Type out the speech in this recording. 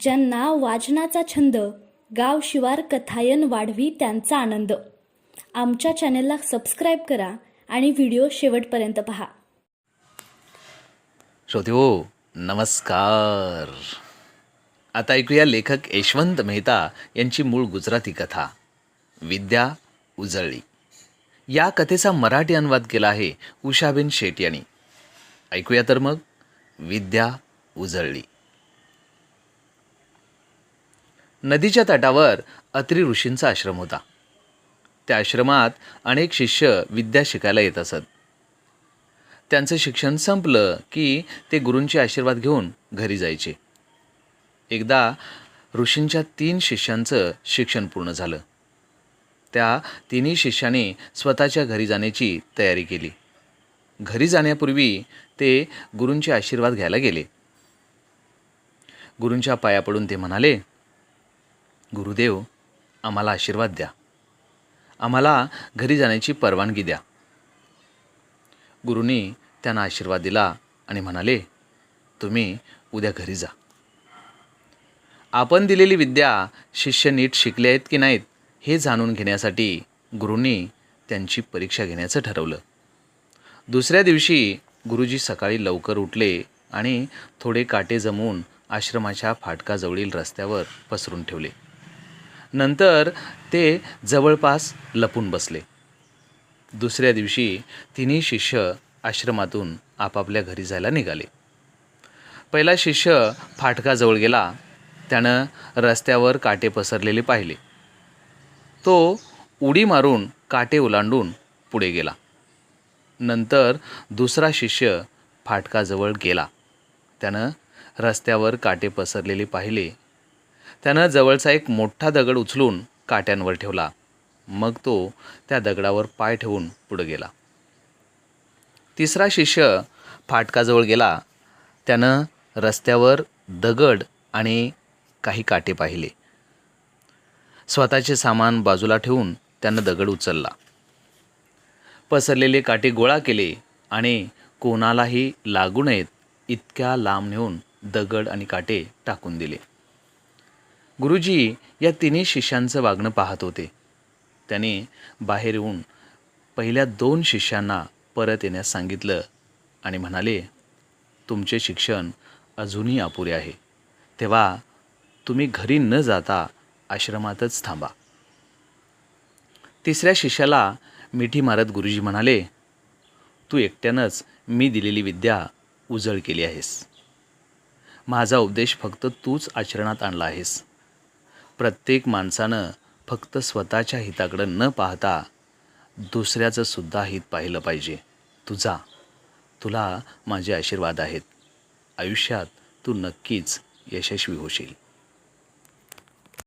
ज्यांना वाचनाचा छंद गाव शिवार कथायन वाढवी त्यांचा आनंद. आमच्या चॅनेलला सबस्क्राईब करा आणि व्हिडिओ शेवटपर्यंत पहा. श्रोते हो, नमस्कार. आता ऐकूया लेखक यशवंत मेहता यांची मूळ गुजराती कथा विद्या उजळली. या कथेचा मराठी अनुवाद केला आहे उषाबेन शेट यांनी. ऐकूया तर मग विद्या उजळली. नदीच्या तटावर अत्री ऋषींचा आश्रम होता. त्या आश्रमात अनेक शिष्य विद्या शिकायला येत असत. त्यांचं शिक्षण संपलं की ते गुरूंचे आशीर्वाद घेऊन घरी जायचे. एकदा ऋषींच्या तीन शिष्यांचं शिक्षण पूर्ण झालं. त्या तिन्ही शिष्यांनी स्वतःच्या घरी जाण्याची तयारी केली. घरी जाण्यापूर्वी ते गुरूंचे आशीर्वाद घ्यायला गेले. गुरूंच्या पाया पडून ते म्हणाले गुरुदेव आम्हाला आशीर्वाद द्या. आम्हाला घरी जाण्याची परवानगी द्या. गुरुनी त्यांना आशीर्वाद दिला आणि म्हणाले तुम्ही उद्या घरी जा. आपण दिलेली विद्या शिष्य नीट शिकले आहेत की नाहीत हे जाणून घेण्यासाठी गुरुंनी त्यांची परीक्षा घेण्याचं ठरवलं. दुसऱ्या दिवशी गुरुजी सकाळी लवकर उठले आणि थोडे काटे जमवून आश्रमाच्या फाटकाजवळील रस्त्यावर पसरून ठेवले. नंतर ते जवळपास लपून बसले. दुसऱ्या दिवशी तिन्ही शिष्य आश्रमातून आपापल्या घरी जायला निघाले. पहिला शिष्य फाटकाजवळ गेला त्यानं रस्त्यावर काटे पसरलेले पाहिले. तो उडी मारून काटे ओलांडून पुढे गेला. नंतर दुसरा शिष्य फाटकाजवळ गेला. त्यानं रस्त्यावर काटे पसरलेले पाहिले त्यानं जवळचा एक मोठा दगड उचलून काट्यांवर ठेवला. मग तो त्या दगडावर पाय ठेवून पुढे गेला. तिसरा शिष्य फाटकाजवळ गेला. त्यानं रस्त्यावर दगड आणि काही काटे पाहिले. स्वतःचे सामान बाजूला ठेवून त्यानं दगड उचलला. पसरलेले काटे गोळा केले आणि कोणालाही लागू नयेत इतक्या लांब नेऊन दगड आणि काटे टाकून दिले. गुरुजी या तिन्ही शिष्यांचं वागणं पाहत होते. त्याने बाहेर येऊन पहिल्या दोन शिष्यांना परत येण्यास सांगितलं आणि म्हणाले तुमचे शिक्षण अजूनही अपुरे आहे. तेव्हा तुम्ही घरी न जाता आश्रमातच थांबा. तिसऱ्या शिष्याला मिठी मारत गुरुजी म्हणाले तू एकट्यानंच मी दिलेली विद्या उजळ केली आहेस. माझा उपदेश फक्त तूच आचरणात आणला आहेस. प्रत्येक माणसानं फक्त स्वतःच्या हिताकडं न पाहता दुसऱ्याचं सुद्धा हित पाहिलं पाहिजे. तुझा तुला माझे आशीर्वाद आहेत. आयुष्यात तू नक्कीच यशस्वी होशील.